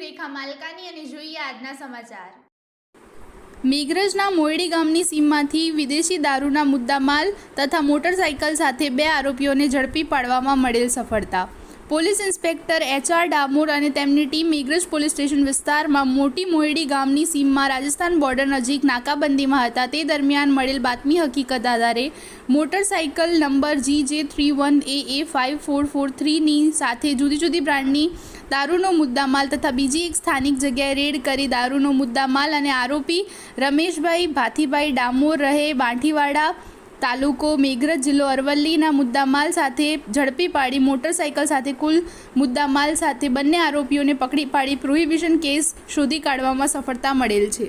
રેખા માલકાની અને જોઈએ આજના સમાચાર. મેઘરજના મોયડી ગામની સીમમાંથી વિદેશી દારૂના મુદ્દામાલ તથા મોટરસાયકલ સાથે બે આરોપીઓને ઝડપી પાડવામાં મળેલ સફળતા. Police inspector H R Damor અને તેમની ટીમ મેઘરજ પોલીસ સ્ટેશન વિસ્તારમાં મોટી મોયડી ગામની સીમમાં રાજસ્થાન બોર્ડર નજીક નાકાબંધીમાં હતા. તે દરમિયાન મળેલ બાતમી હકીકત આધારે motorcycle number G J three one A A five four four થ્રીની સાથે જુદી જુદી બ્રાન્ડની દારૂનો મુદ્દામાલ તથા બીજી એક સ્થાનિક જગ્યાએ રેડ કરી દારૂનો મુદ્દામાલ અને આરોપી રમેશભાઈ ભાથીભાઈ ડામોર રહે બાંઠીવાડા તાલુકો મેઘરજ જિલ્લો અરવલ્લીના મુદ્દામાલ સાથે ઝડપી પાડી મોટરસાયકલ સાથે કુલ મુદ્દામાલ સાથે બંને આરોપીઓને પકડી પાડી પ્રોહિબિશન કેસ શોધી કાઢવામાં સફળતા મળેલ છે.